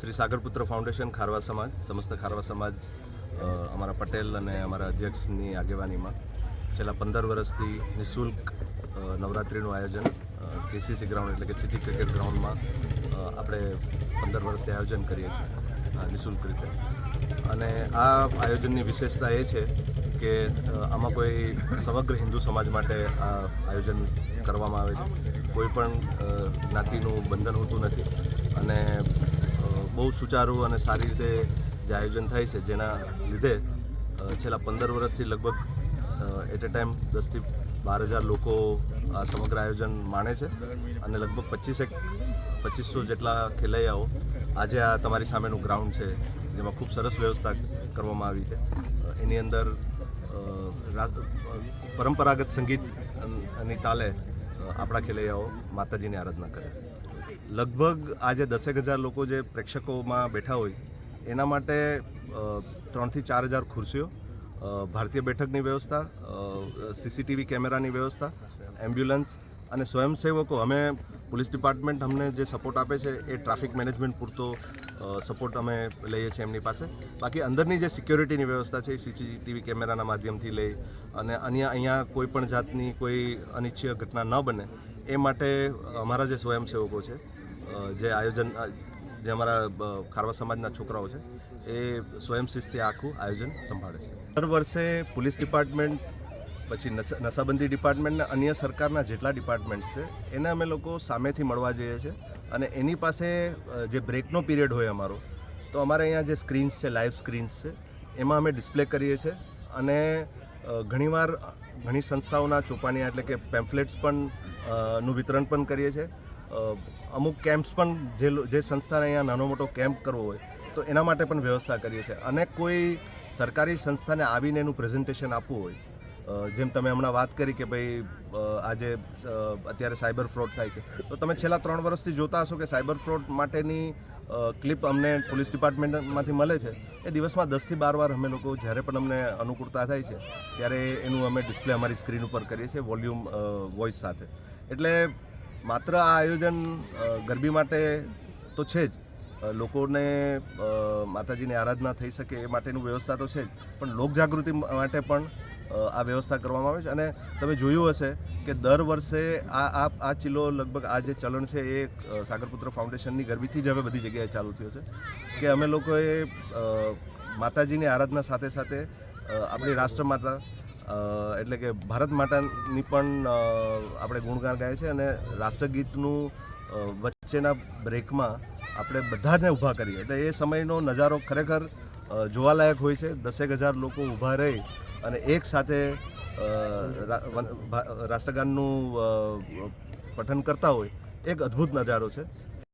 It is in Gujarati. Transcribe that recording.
શ્રી સાગરપુત્ર ફાઉન્ડેશન ખારવા સમાજ, સમસ્ત ખારવા સમાજ અમારા પટેલ અને અમારા અધ્યક્ષની આગેવાનીમાં છેલ્લા પંદર વર્ષથી નિઃશુલ્ક નવરાત્રિનું આયોજન કેસીસી ગ્રાઉન્ડ એટલે કે સિટી ક્રિકેટ ગ્રાઉન્ડમાં આપણે પંદર વર્ષથી આયોજન કરીએ છીએ નિઃશુલ્ક રીતે. અને આ આયોજનની વિશેષતા એ છે કે આમાં કોઈ સમગ્ર હિન્દુ સમાજ માટે આ આયોજન કરવામાં આવે છે. કોઈ પણ જ્ઞાતિનું બંધન હોતું નથી અને બહુ સુચારુ અને સારી રીતે જે આયોજન થાય છે જેના લીધે છેલ્લા પંદર વર્ષથી લગભગ એટ એ ટાઈમ દસથી બાર હજાર લોકો આ સમગ્ર આયોજન માણે છે અને લગભગ પચીસેક પચીસો જેટલા ખેલૈયાઓ આજે આ તમારી સામેનું ગ્રાઉન્ડ છે જેમાં ખૂબ સરસ વ્યવસ્થા કરવામાં આવી છે. એની અંદર અ, અ, પરંપરાગત સંગીતની તાલે આપણા ખેલૈયાઓ માતાજીની આરાધના કરે છે. લગભગ આજે દસેક હજાર લોકો જે પ્રેક્ષકોમાં બેઠા હોય, એના માટે ત્રણથી ચાર હજાર ખુરશીઓ ભારતીય બેઠકની વ્યવસ્થા સીસીટીવી કેમેરાની વ્યવસ્થા, એમ્બ્યુલન્સ અને સ્વયંસેવકો. અમે પોલીસ ડિપાર્ટમેન્ટ અમને જે સપોર્ટ આપે છે, એ ટ્રાફિક મેનેજમેન્ટ પૂરતો સપોર્ટ અમે લઈએ છીએ એમની પાસે. બાકી અંદરની જે સિક્યોરિટીની વ્યવસ્થા છે, એ સીસીટીવી કેમેરાના માધ્યમથી લઈ અને અન્ય અહીંયા કોઈ પણ જાતની કોઈ અનિચ્છીય ઘટના ન બને, એ માટે અમારા જે સ્વયંસેવકો છે જે આયોજન જે અમારા ખારવા સમાજના છોકરાઓ છે, એ સ્વયંશિસ્તથી આખું આયોજન સંભાળે છે. દર વર્ષે પોલીસ ડિપાર્ટમેન્ટ, પછી નશા નશાબંધી ડિપાર્ટમેન્ટને અન્ય સરકારના જેટલા ડિપાર્ટમેન્ટ્સ છે, એને અમે લોકો સામેથી મળવા જઈએ છીએ અને એની પાસે જે બ્રેકનો પીરિયડ હોય અમારો, તો અમારે અહીંયા જે સ્ક્રીન્સ છે, લાઈવ સ્ક્રીન્સ છે, એમાં અમે ડિસ્પ્લે કરીએ છીએ અને ઘણીવાર, ઘણી સંસ્થાઓના ચોપાનિયા એટલે કે પેમ્ફલેટ્સ પણ નું વિતરણ પણ કરીએ છીએ. અમુક કેમ્પ્સ પણ જે જે સંસ્થાને અહીંયા નાનો મોટો કેમ્પ કરવો હોય, તો એના માટે પણ વ્યવસ્થા કરીએ છીએ. અને કોઈ સરકારી સંસ્થાને આવીને એનું પ્રેઝન્ટેશન આપવું હોય જેમ તમે હમણાં વાત કરી કે ભાઈ આજે અત્યારે સાયબર ફ્રોડ થાય છે. તો તમે છેલ્લા ત્રણ વર્ષથી જોતા હશો કે સાયબર ફ્રોડ માટેની ક્લિપ અમને પોલીસ ડિપાર્ટમેન્ટમાંથી મળે છે. એ દિવસમાં દસથી બાર વાર અમે લોકો જ્યારે પણ અમને અનુકૂળતા થાય છે, ત્યારે એનું અમે ડિસ્પ્લે અમારી સ્ક્રીન ઉપર કરીએ છીએ, વોલ્યુમ વોઇસ સાથે. એટલે માત્ર આ આયોજન ગરબી માટે તો છે જ. લોકોને માતાજીની આરાધના થઈ શકે એ માટેનું વ્યવસ્થા તો છે જ. પણ લોકજાગૃતિ માટે પણ આ વ્યવસ્થા કરવામાં આવે છે. અને તમે જોયું હશે કે દર વર્ષે આ આ આ ચીલો લગભગ આ જે ચલણ છે એ સાગરપુત્ર ફાઉન્ડેશનની ગરબીથી જ હવે બધી જગ્યાએ ચાલુ થયો છે. કે અમે લોકોએ માતાજીની આરાધના સાથે સાથે આપણી રાષ્ટ્રમાતા એટલે કે ભારત માતાની પણ આપણે ગુણગાન ગાય છે અને રાષ્ટ્રગીતનું વચ્ચેના બ્રેકમાં આપણે બધાને ઊભા કરીએ. એટલે એ સમયનો નજારો ખરેખર જોવાલાયક હોય છે. દસેક હજાર લોકો ઊભા રહી અને એક સાથે રાષ્ટ્રગાનનું પઠન કરતા હોય. એક અદ્ભુત નજારો છે.